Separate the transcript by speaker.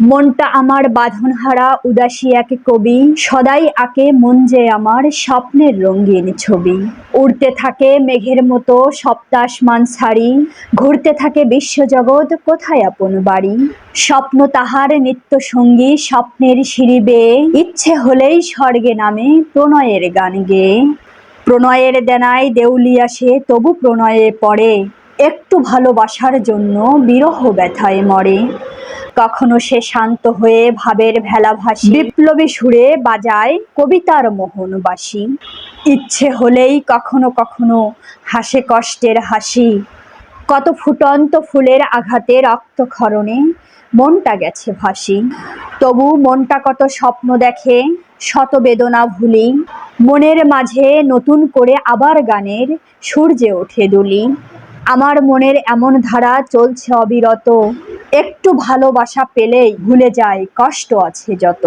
Speaker 1: মনটা আমার বাঁধনহারা, উদাসী এক কবি, সদাই আঁকে মন যে আমার স্বপ্নের রঙিন ছবি। উড়তে থাকে মেঘের মতো সপ্তাসমান ছাড়ি, ঘুরতে থাকে বিশ্বজগৎ, কোথায় আপন বাড়ি? স্বপ্ন তাহার নিত্য সঙ্গী, স্বপ্নের সিঁড়ি বেয়ে, ইচ্ছে হলেই স্বর্গে নামে প্রণয়ের গান গেয়ে। প্রণয়ের দেনায় দেউলিয়া সে তবু প্রণয়ে পড়ে, একটু ভালোবাসার জন্য বিরহ ব্যথায় মরে। কখনো সে শান্ত হয়ে ভাবের ভেলা ভাসি। বিপ্লবী সুরে বাজায় কবিতার মোহনবাসী। ইচ্ছে হলেই কখনো কখনো হাসে কষ্টের হাসি। কত ফুটন্ত ফুলের আঘাতে রক্তক্ষরণে মনটা গেছে ভাসি। তবু মনটা কত স্বপ্ন দেখে, শত বেদনা ভুলি। মনের মাঝে নতুন করে আবার গানের সূর্যে ওঠে দুলি। আমার মনের এমন ধারা চলছে অবিরত। একটু ভালোবাসা পেলেই ভুলে যায় কষ্ট আছে যত।